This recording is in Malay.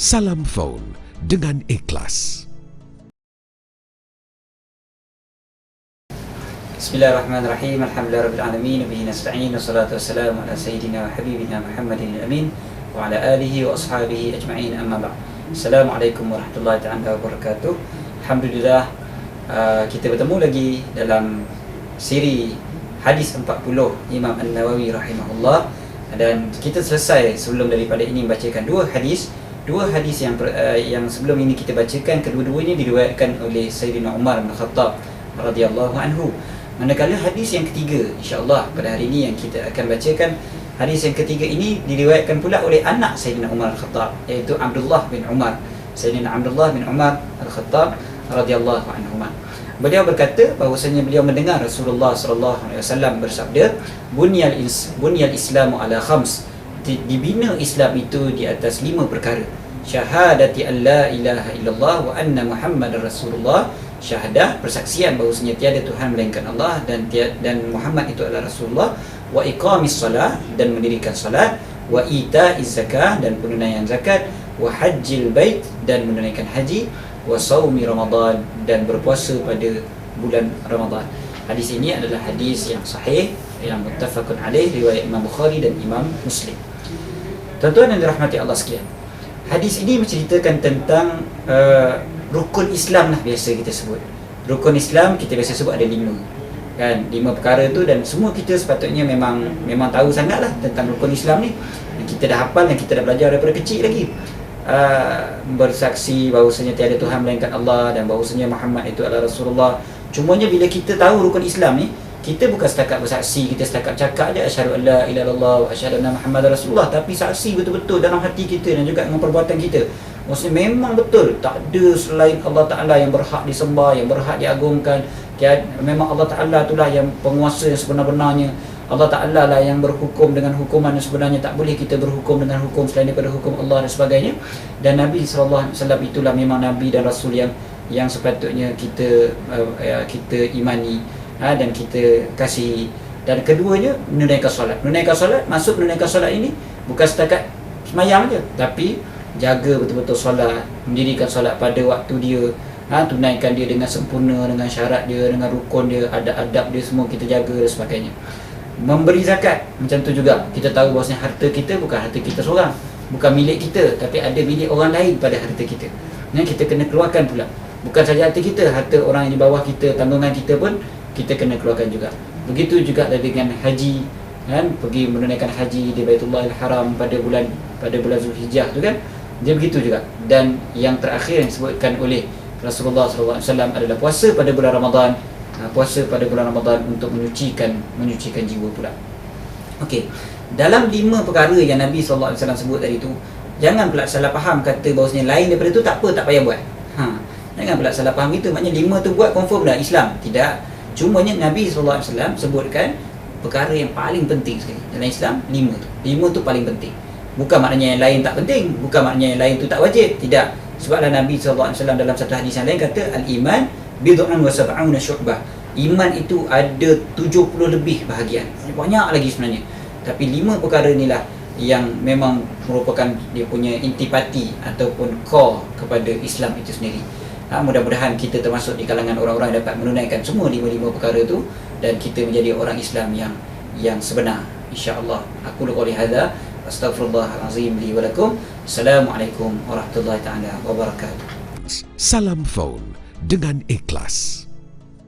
Salam phone dengan ikhlas. Bismillahirrahmanirrahim. Alhamdulillah rabbil Bihi nasta'in wassalatu wassalamu ala sayyidina wa habibina Muhammadin al-amin wa ala alihi wa ashabihi ajma'in amma ba'd. Assalamualaikum warahmatullahi taala wabarakatuh. Alhamdulillah uh, kita bertemu lagi dalam siri hadis 40 Imam An-Nawawi rahimahullah dan kita selesai sebelum daripada ini membacakan dua hadis dua hadis yang uh, yang sebelum ini kita bacakan kedua-duanya diriwayatkan oleh Sayyidina Umar bin Khattab radhiyallahu anhu Manakala hadis yang ketiga insya-Allah pada hari ini yang kita akan bacakan hadis yang ketiga ini diriwayatkan pula oleh anak Sayyidina Umar Al-Khattab iaitu Abdullah bin Umar. Sayyidina Abdullah bin Umar Al-Khattab radhiyallahu anhu. Beliau berkata bahawasanya beliau mendengar Rasulullah sallallahu alaihi wasallam bersabda bunyal bunyal islamu ala khams dibina Islam itu di atas lima perkara syahadati an la ilaha illallah wa anna muhammadar rasulullah syahadah persaksian bahawasanya tiada tuhan melainkan Allah dan dan Muhammad itu adalah Rasulullah wa iqamis salah dan mendirikan salat wa ita'iz zakah dan penunaian zakat wa hajjil bait dan menunaikan haji wa saumi ramadan dan berpuasa pada bulan Ramadan. Hadis ini adalah hadis yang sahih yang muttafaqun alaih riwayat Imam Bukhari dan Imam Muslim. Tuan-tuan yang dirahmati Allah sekalian. Hadis ini menceritakan tentang uh, rukun Islam lah biasa kita sebut. Rukun Islam kita biasa sebut ada lima. Kan lima perkara tu dan semua kita sepatutnya memang memang tahu sangat lah tentang rukun Islam ni. Dan kita dah hafal dan kita dah belajar daripada kecil lagi. Uh, bersaksi bahawasanya tiada Tuhan melainkan Allah dan bahawasanya Muhammad itu adalah Rasulullah. Cumanya bila kita tahu rukun Islam ni kita bukan setakat bersaksi kita setakat cakap aja asyhadu alla ilaha illallah wa asyhadu anna muhammadar rasulullah. Tapi saksi betul-betul dalam hati kita dan juga dengan perbuatan kita. Maksudnya memang betul tak ada selain Allah taala yang berhak disembah yang berhak diagungkan. Memang Allah taala itulah yang penguasa yang sebenar-benarnya. Allah taala lah yang berhukum dengan hukuman yang sebenarnya. Tak boleh kita berhukum dengan hukum selain daripada hukum Allah dan sebagainya. Dan Nabi wasallam itulah memang nabi dan rasul yang yang sepatutnya kita uh, kita imani ha, dan kita kasih dan keduanya menunaikan solat. Menunaikan solat masuk menunaikan solat ini bukan setakat semayang je tapi jaga betul-betul solat mendirikan solat pada waktu dia. Ha, tunaikan dia dengan sempurna dengan syarat dia dengan rukun dia adab-adab dia semua kita jaga dan sebagainya. Memberi zakat macam tu juga. Kita tahu bahawasanya harta kita bukan harta kita seorang. Bukan milik kita tapi ada milik orang lain pada harta kita. Yang kita kena keluarkan pula. Bukan saja harta kita harta orang yang di bawah kita tanggungan kita pun kita kena keluarkan juga. Begitu juga dengan haji kan? Pergi menunaikan haji di Baitullah Al-Haram pada bulan pada bulan Zulhijjah tu kan? Dia begitu juga. Dan yang terakhir yang disebutkan oleh Rasulullah SAW adalah puasa pada bulan Ramadan. Ha, puasa pada bulan Ramadan untuk menyucikan menyucikan jiwa pula. Okey. Dalam lima perkara yang Nabi SAW sebut tadi tu jangan pula salah faham kata bahawasanya lain daripada tu tak apa tak payah buat. Ha. Jangan pula salah faham itu. Maknanya lima tu buat confirm dah Islam. Tidak Cumanya Nabi SAW sebutkan perkara yang paling penting sekali dalam Islam lima tu. Lima tu paling penting. Bukan maknanya yang lain tak penting, bukan maknanya yang lain tu tak wajib. Tidak. Sebablah Nabi SAW dalam satu hadis yang lain kata al-iman bid'un wa sab'una syu'bah. Iman itu ada 70 lebih bahagian. Banyak lagi sebenarnya. Tapi lima perkara inilah yang memang merupakan dia punya intipati ataupun core kepada Islam itu sendiri ha, mudah-mudahan kita termasuk di kalangan orang-orang yang dapat menunaikan semua lima-lima perkara itu dan kita menjadi orang Islam yang yang sebenar. insya-Allah. Aku qouli hadza. Astaghfirullahalazim li wa lakum. Assalamualaikum warahmatullahi taala wabarakatuh. Salam phone dengan ikhlas